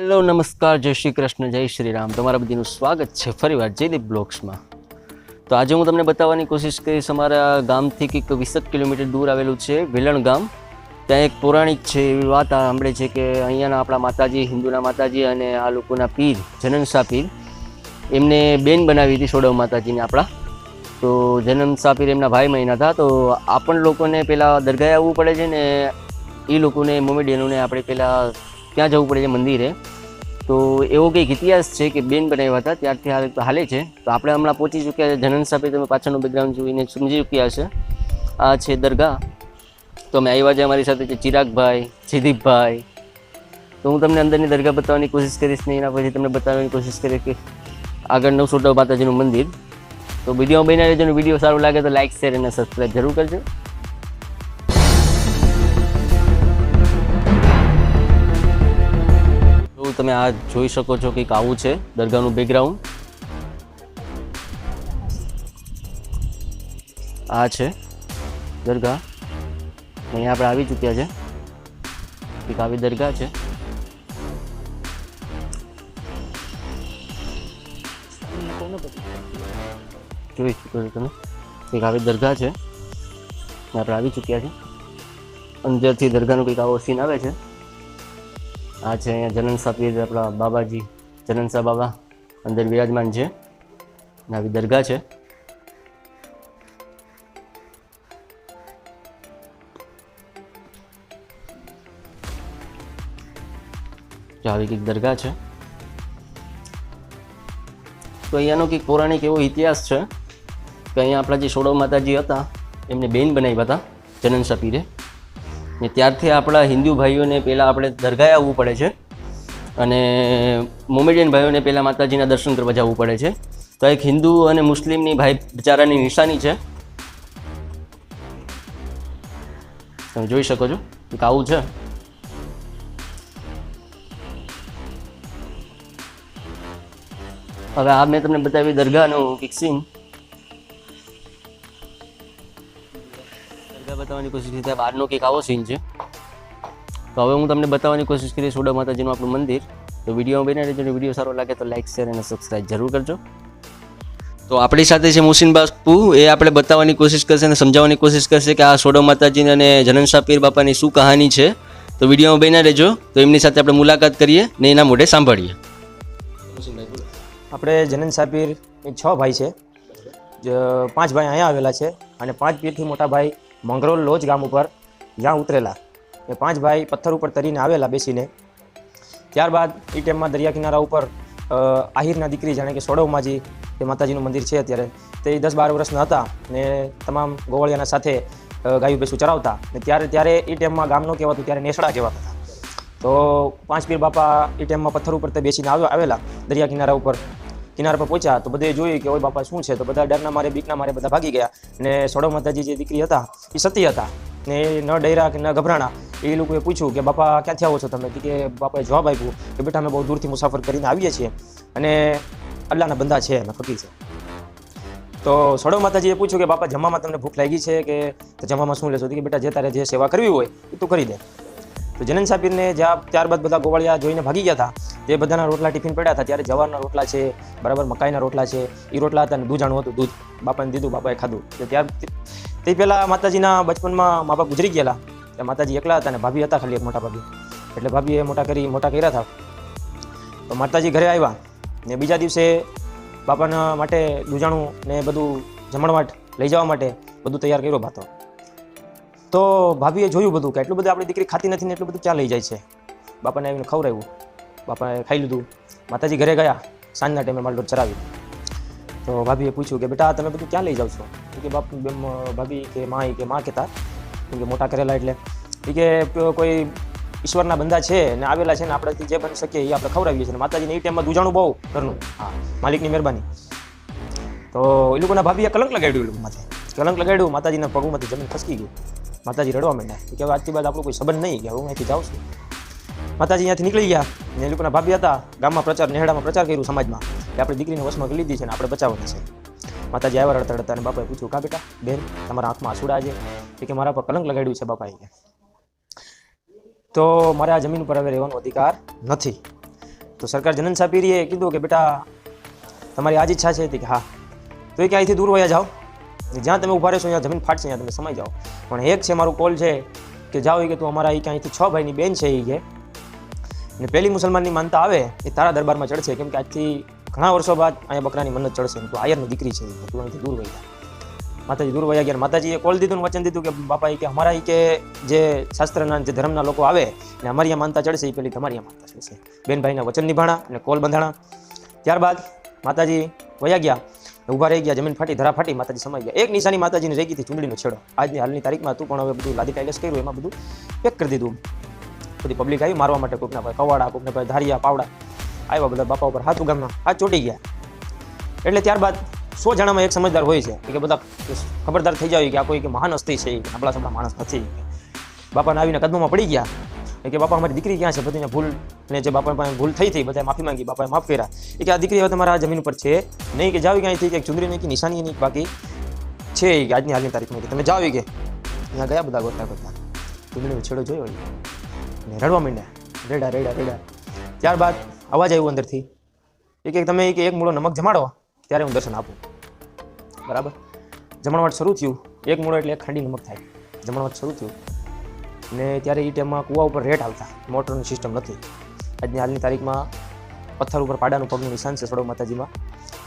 Hello, નમસ્કાર, જય શ્રી કૃષ્ણ, જય શ્રી રામ. તમારા બધીનું સ્વાગત છે ફરીવાર જયદીપ બ્લોગ્સમાં તો આજે હું તમને બતાવવાની કોશિશ કરીશ, અમારા ગામથી કંઈક વીસેક કિલોમીટર દૂર આવેલું છે વેલણ ગામ. ત્યાં એક પૌરાણિક છે, એવી વાત સાંભળે છે કે અહીંયાના આપણા માતાજી, હિન્દુના માતાજી અને આ લોકોના પીર, જનનસા પીર, એમને બેન બનાવી હતી સોડવ માતાજીને આપણા. તો જનનસા પીર એમના ભાઈ મહિના હતા, તો આપણ લોકોને પહેલાં દરગાહે આવવું પડે છે ને એ લોકોને, મોમેડિયનોને આપણે પહેલાં ત્યાં જવું પડે છે મંદિરે. તો એવો કંઈક ઇતિહાસ છે કે બેન બનાવ્યા હતા, ત્યારથી હાલ હાલે છે. તો આપણે હમણાં પહોંચી ચૂક્યા છે જનન સાપે તમે પાછળનું બેકગ્રાઉન્ડ જોઈને સમજી ચૂક્યા છે આ છે દરગાહ. તો અમે આવ્યા છે અમારી સાથે છે ચિરાગભાઈ, જયદીપભાઈ. તો હું તમને અંદરની દરગાહ બતાવવાની કોશિશ કરીશ ને એના પછી તમને બતાવવાની કોશિશ કરીશ કે આગળ નવસોટા માતાજીનું મંદિર. તો વીડિયો બનાવી લેજો વીડિયો સારું લાગે તો લાઇક શેર અને સબસ્ક્રાઈબ જરૂર કરજો. તમે આ જોઈ શકો છો કંઈક આવું છે, દરગાહનું બેકગ્રાઉન્ડ આ છે દરગાહ. અહીંયા આપણે આવી ચૂક્યા છે. કંઈક આવી દરગાહ છે. જોઈ શકો છો તમે? કંઈક આવી દરગાહ છે. આપણે આવી ચૂક્યા છે અંદરથી દરગાહનો કંઈક આવો સીન આવે છે. આ છે અહીંયા જનનસા પીર આપણા બાબાજી જનનસા બાબા, અંદર વિરાજમાન છે. આવી દરગાહ છે. આવી કંઈક દરગાહ છે. તો અહીંયાનો કંઈક પૌરાણિક એવો ઇતિહાસ છે કે અહીંયા આપણા જે સોડવ માતાજી હતા, એમને બેન બનાવ્યા હતા જનનસા પીરે ને ત્યારથી આપણા હિન્દુ ભાઈઓને પહેલાં આપણે દરગાહે આવવું પડે છે. અને મોમેડિયન ભાઈઓને પહેલાં માતાજીના દર્શન કરવા જવું પડે છે. તો એક હિન્દુ અને મુસ્લિમની ભાઈ બિચારાની નિશાની છે. તમે જોઈ શકો છો એક આવું છે. હવે આ મેં તમને બતાવી દરગાહનું એક બતાવવાની કોશિશ કરી. ત્યાં બહારનો કંઈક આવો સીન છે. તો હવે હું તમને બતાવવાની કોશિશ કરી સોડા માતાજીનું આપણું મંદિર. તો વિડીયોમાં બની રહેજો વીડિયો સારો લાગે તો લાઇક શેર અને સબસ્ક્રાઈબ જરૂર કરજો. તો આપણી સાથે છે મુસીન બાપુ. એ આપણે બતાવવાની કોશિશ કરશે અને સમજાવવાની કોશિશ કરશે કે આ સોડો માતાજી અને જનનશા પીર બાપાની શું કહાની છે. તો વિડીયોમાં બની રહેજો. તો એમની સાથે આપણે મુલાકાત કરીએ ને એના મોઢે સાંભળીએ. આપણે જનન સાપીર એ છ ભાઈ છે. પાંચ ભાઈ અહીંયા આવેલા છે અને પાંચ પીરથી મોટા ભાઈ મંગરોલ લોજ ગામ ઉપર જ્યાં ઉતરેલા. એ પાંચ ભાઈ પથ્થર ઉપર તરીને આવેલા બેસીને. ત્યારબાદ એ ટાઈમમાં દરિયા કિનારા ઉપર આહિરના દીકરી જાણે કે સોડવમાજી જે માતાજીનું મંદિર છે અત્યારે. તે દસ બાર વર્ષના હતા ને તમામ ગોવાળિયાના સાથે ગાયું ભેંસું ચરાવતા. ને ત્યારે ત્યારે એ ટાઈમમાં ગામનું કહેવાતું, ત્યારે નેસડા કહેવાતા હતા. તો પાંચ પીર બાપા એ ટાઈમમાં પથ્થર ઉપર તે બેસીને આવ્યા, આવેલા દરિયા કિનારા ઉપર. કિનારા પર પહોંચ્યા તો બધે જોયું કે, ઓય બાપા, શું છે? તો બધા ડરના મારે, બીકના મારે બધા ભાગી ગયા ને સોડો માતાજી જે દીકરી હતા, એ સતી હતા ને ન ડૈરા કે ન ગભરાણા. એ લોકોએ પૂછ્યું કે, બાપા, ક્યાંથી આવો છો તમે? કે બાપાએ જવાબ આપ્યો કે, બેટા, અમે બહુ દૂરથી મુસાફર કરીને આવીએ છીએ અને અલ્લાહના બંદા છે અને ફકીર છે તો સડો માતાજીએ પૂછ્યું કે, બાપા, જમવામાં તમને ભૂખ લાગી છે કે જમવામાં શું લેશો? કે, બેટા, જે તારે જે સેવા કરવી હોય એ તું કરી દે. તો જનન સાપીરને જ્યાં ત્યારબાદ બધા ગોવાળિયા જોઈને ભાગી ગયા હતા, તે બધાના રોટલા ટિફિન પડ્યા હતા. ત્યારે જવારના રોટલા છે, બરાબર મકાઈના રોટલા છે એ રોટલા હતા અને દૂધાણું હતું, દૂધ બાપાને દીધું, બાપાએ ખાધું. તો ત્યાર તે પહેલાં માતાજીના બચપનમાં મા બાપ ગુજરી ગયેલા. ત્યાં માતાજી એકલા હતા અને ભાભી હતા ખાલી એક મોટા ભાભી. એટલે ભાભીએ મોટા કરી, મોટા કર્યા હતા. તો માતાજી ઘરે આવ્યા ને બીજા દિવસે બાપાના માટે દૂજાણું ને બધું જમણવાટ લઈ જવા માટે બધું તૈયાર કર્યો ભાતો તો ભાભીએ જોયું બધું કે એટલું બધું આપણી દીકરી ખાતી નથી ને એટલું બધું લઈ જાય છે. બાપાને આવીને ખવડાવ્યું. બાપાએ ખાઈ લીધું. માતાજી ઘરે ગયા. સાંજના ટાઈમે માલડોર ચરાવી. તો ભાભીએ પૂછ્યું કે, બેટા, તમે બધું ક્યાં લઈ જાઓ છો? કે, બાપ ભાભી કે માં કે માં કહેતા. કેમ કે, મોટા કરેલા એટલે. એ કે કોઈ ઈશ્વરના બંદા છે ને આવેલા છે ને આપણાથી જે બની શકીએ એ આપણે ખવડાવીએ છીએ. માતાજીને એ ટાઈમમાં દૂજાણું બહુ ઘરનું. હા, માલિકની મહેરબાની. તો એ લોકોના ભાભીએ કલંક લગાડ્યું એ લોકો માથે કલંક લગાડ્યું, માતાજીના પગમાંથી જમીન ખસકી ગઈ. માતાજી રડવા માંડ્યા. કે હવે આજથી બાદ આપણું કોઈ સંબંધ નહીં કે હું અહીંથી જાઉં છું. માતાજી અહીંયાથી નીકળી ગયા. ને લોકોના ભાભી હતા, ગામમાં પ્રચાર નેહડામાં પ્રચાર કર્યું સમાજમાં, કે આપણી દીકરીને વશમાં લીધી છે ને આપણે બચાવવાની છે. માતાજી આવ્યા રડતા રડતા અને બાપાએ પૂછ્યું, કા બેટા, બેન, તમારા આંખમાં આંસુડા છે? કે મારા પર કલંક લગાડ્યું છે બાપાએ તો મારે આ જમીન ઉપર હવે રહેવાનો અધિકાર નથી. તો સરકાર જનન સાપીરીએ કીધું કે, બેટા, તમારી આજ ઈચ્છા છે. કે, હા. તો એ કે, અહીંથી દૂર વયા જાઓ. જ્યાં તમે ઊભા રહેશો, ત્યાં જમીન ફાટશે, ત્યાં તમે સમાઈ જાઓ. પણ એક છે મારું કોલ છે કે જાઓ એ કે તું અમારા એ કે અહીંથી છ ભાઈની બેન છે એ કે. ને પહેલી મુસલમાનની માનતા આવે, એ તારા દરબારમાં ચડશે, કેમ કે આજથી ઘણા વર્ષો બાદ અહીંયા બકરાની મન્નત ચડશે. તું આયરની દીકરી છે તું અહીંથી દૂર વહી માતાજી દૂર વયા ગયા. માતાજીએ કોલ દીધું વચન દીધું કે, બાપા કે અમારા કે જે શાસ્ત્રના જે ધર્મના લોકો આવે ને અમારી માનતા ચડશે એ પેલી તમારી માનતા ચડશે. બેનભાઈના વચન નિભાણા અને કોલ બંધાણા. ત્યારબાદ માતાજી વયા ગયા. ઊભા રહી ગયા, જમીન ફાટી, ધરા ફાટી, માતાજી સમાઈ ગયા. એક નિશાની માતાજીને રહી ગઈ હતી ચૂંદડીનો છેડો. આજની હાલની તારીખમાં હતું, પણ હવે બધું લાદી કાયલેસ કર્યું, એમાં બધું પેક કરી દીધું. બધી પબ્લિક આવી, મારવા માટે કોઈકના ભાઈ કવાડા, કોઈકના ભાઈ ધારિયા, પાવડા આવ્યા બધા બાપા ઉપર, હાથ ગામના, હાથ ચોટી ગયા. એટલે ત્યારબાદ સો જણામાં એક સમજદાર હોય છે, કે બધા ખબરદાર થઈ જાય, કે આ કોઈ કે મહાન હસ્તી છે આપણા સપના માણસ નથી. બાપાને આવીને કદમમાં પડી ગયા. એ કે, બાપા, અમારી દીકરી ક્યાં છે? બધીને ભૂલ, ને જે બાપા પાસે ભૂલ થઈ હતી બધાએ માફી માંગી, બાપાએ માફ કર્યા. એ કે, આ દીકરી હવે તમારા જમીન ઉપર છે. નહીં કે, જાવી ક્યાંયથી? કે ચુંદરી નહીં કે નિશાની નહીં, બાકી છે એ આજની હાલની તારીખમાં કે, તમે જાવી કે? ત્યાં ગયા બધા ગોતા ગોતા ચુંદડીનો છેડો જોયો. ને રડવા માંડ્યા. રેડા રેડા રેડા. ત્યારબાદ અવાજ આવ્યો અંદરથી. એ કે, તમે એક એક મૂળો નમક જમાડો, ત્યારે હું દર્શન આપું. બરાબર? જમણવાટ શરૂ થયું. એક મૂળો એટલે એક ખાંડી નમક થાય. જમણવાટ શરૂ થયું. ને ત્યારે એ ટાઈમમાં કૂવા ઉપર રેટ આવતા. મોટરની સિસ્ટમ નથી. આજની હાલની તારીખમાં પથ્થર ઉપર પાડાનું પગનું નિશાન છે સડો માતાજીમાં.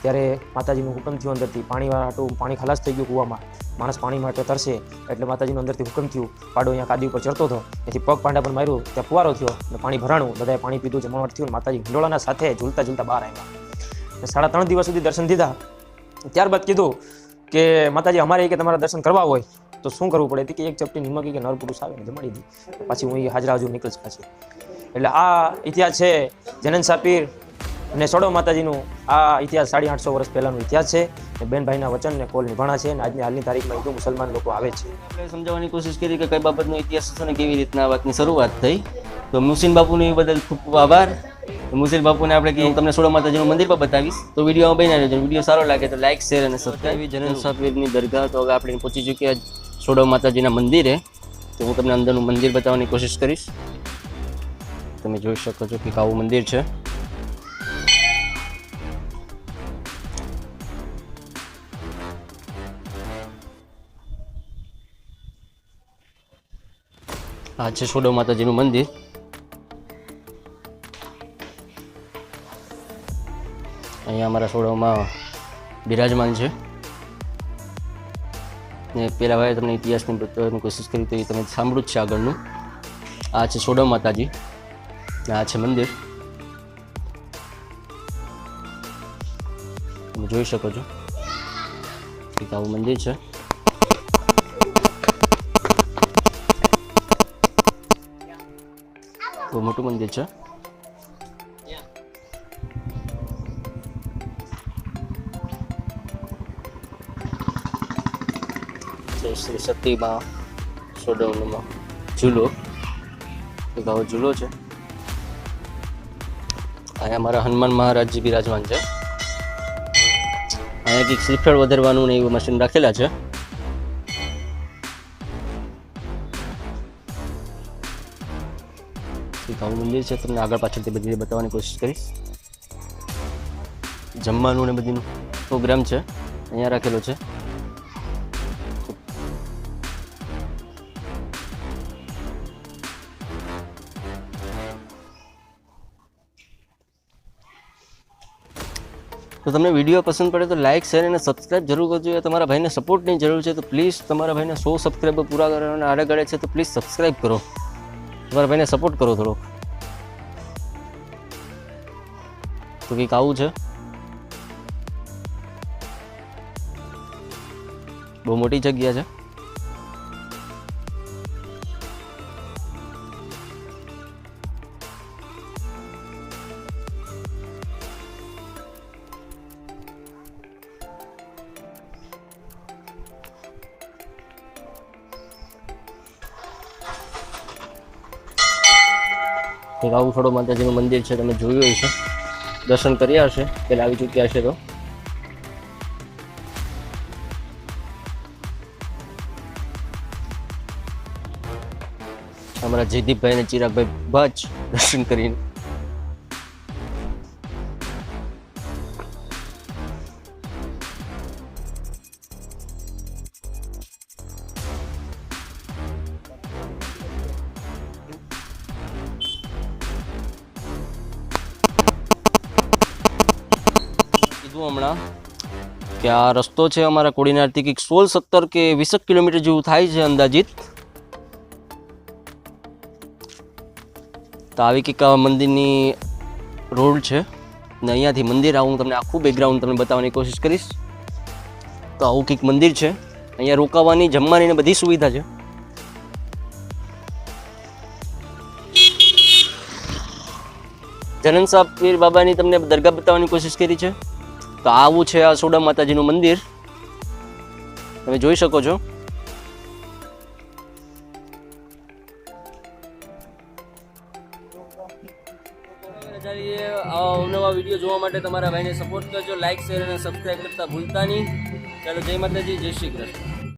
ત્યારે માતાજીનું હુકમ થયું અંદરથી. પાણી હાટું પાણી ખલાસ થઈ ગયું કૂવામાં. માણસ પાણી માટે તરશે એટલે માતાજીનું અંદરથી હુકમ થયું. પાડો અહીંયા કાદી ઉપર ચડતો હતો. એથી પગ પાંડા પર માર્યું, ત્યાં ફુવારો થયો અને પાણી ભરાણું. બધાએ પાણી પીધું, જમણવાટ થયું માતાજી હિંડોળાના સાથે ઝૂલતા ઝૂલતા બહાર આવ્યા. અને સાડા ત્રણ દિવસ સુધી દર્શન દીધા. ત્યારબાદ કીધું કે માતાજી અમારે કે તમારા દર્શન કરવા હોય. તો શું કરવું પડે? કે એક ચપટી નિમકી કે નર પુરુષ આવે ને જમાડી દી પછી હું એ હાજરા હજુ નીકળીશ પાછી. એટલે આ ઇતિહાસ છે જનન સાપીર અને સોડો માતાજીનું આ ઇતિહાસ સાડી આઠસો વર્ષ પહેલાંનો ઇતિહાસ છે. અને બેનભાઈના વચન ને કોલ નિભાણા છે અને આજની હાલની તારીખમાં હિન્દુ મુસલમાન લોકો આવે છે. આપણે સમજાવવાની કોશિશ કરી કે કઈ બાબતનો ઇતિહાસ છે અને કેવી રીતના આ વાતની શરૂઆત થઈ. તો મુસીન બાપુની બદલ ખૂબ ખૂબ આભાર. મુસીન બાપુને આપણે કીધું તમને સોડો માતાજીનું મંદિર પણ બતાવીશ. તો વીડિયો બની રહેજો. વીડિયો સારો લાગે તો લાઇક શેર અને સબસ્ક્રાઈબ જનન સાપીરની દરગાહ તો હવે આપણે પહોંચી ચૂક્યા સોડા માતાજીના મંદિરે, તો હું તમને અંદરનું મંદિર બતાવવાની કોશિશ કરીશ. તમે જોઈ શકો છો કે આવું મંદિર છે. આ છે સોડો માતાજીનું મંદિર. અહીંયા અમારા સોડોમાં બિરાજમાન છે. ને પહેલાં ભાઈ તમને ઇતિહાસની બતાવવાની કોશિશ કરી તો એ તમે સાંભળ્યું જ છે આગળનું. આ છે સોડો માતાજી આ છે મંદિર. તમે જોઈ શકો છો. એક આવું મંદિર છે. બહુ મોટું મંદિર છે. જય શ્રી સતીમાં. સોડવનમાં ઝૂલો એક આવો ઝૂલો છે. અહીંયા મારા હનુમાન મહારાજજી બિરાજમાન છે. અહીંયા કંઈક શ્રીફળ વધારવાનું ને એવું મશીન રાખેલા છે. આવું મંદિર છે તમને આગળ પાછળથી બધી બતાવવાની કોશિશ કરીશ. જમવાનું ને બધીનું પ્રોગ્રામ છે. અહીંયા રાખેલો છે. તો તમને વીડિયો પસંદ પડે તો લાઇક શેર અને સબસ્ક્રાઇબ જરૂર કરજો. એ તમારા ભાઈને સપોર્ટની જરૂર છે તો પ્લીઝ તમારા ભાઈને સો સબસ્ક્રાઈબર પૂરા કરવાના આડે ગળે છે તો પ્લીઝ સબસ્ક્રાઇબ કરો. તમારા ભાઈને સપોર્ટ કરો થોડોક. તો કંઈક આવું છે. બહુ મોટી જગ્યા છે. થોડો માતાજીનું મંદિર છે, તમે જોયું હશે. દર્શન કર્યા હશે પહેલાં આવી ચૂક્યા હશે તો. અમારા જયદીપભાઈ અને ચિરાગભાઈ બચ દર્શન કરીને કીધું હમણાં કે આ રસ્તો છે અમારા કોડીનારથી કંઈક સોળ સત્તર કે વીસક કિલોમીટર જેવું થાય છે અંદાજિત. તો આવી કંઈક મંદિરની રોડ છે. ને અહીંયાથી મંદિર આવું તમને આખું બેકગ્રાઉન્ડ તમને બતાવવાની કોશિશ કરીશ. તો આવું કંઈક મંદિર છે. અહીંયા રોકાવાની, જમવાની ને બધી સુવિધા છે. જનન સાહેબ પીર બાબાની તમને દરગાહ બતાવવાની કોશિશ કરી છે. તો આવું છે આ સોડા માતાજીનું મંદિર. તમે જોઈ શકો છો. અવનવા વીડિયો જોવા માટે તમારા ભાઈને સપોર્ટ કરજો. લાઇક શેર અને સબસ્ક્રાઈબ કરતા ભૂલતા નહીં. ચાલો, જય માતાજી, જય શ્રી કૃષ્ણ.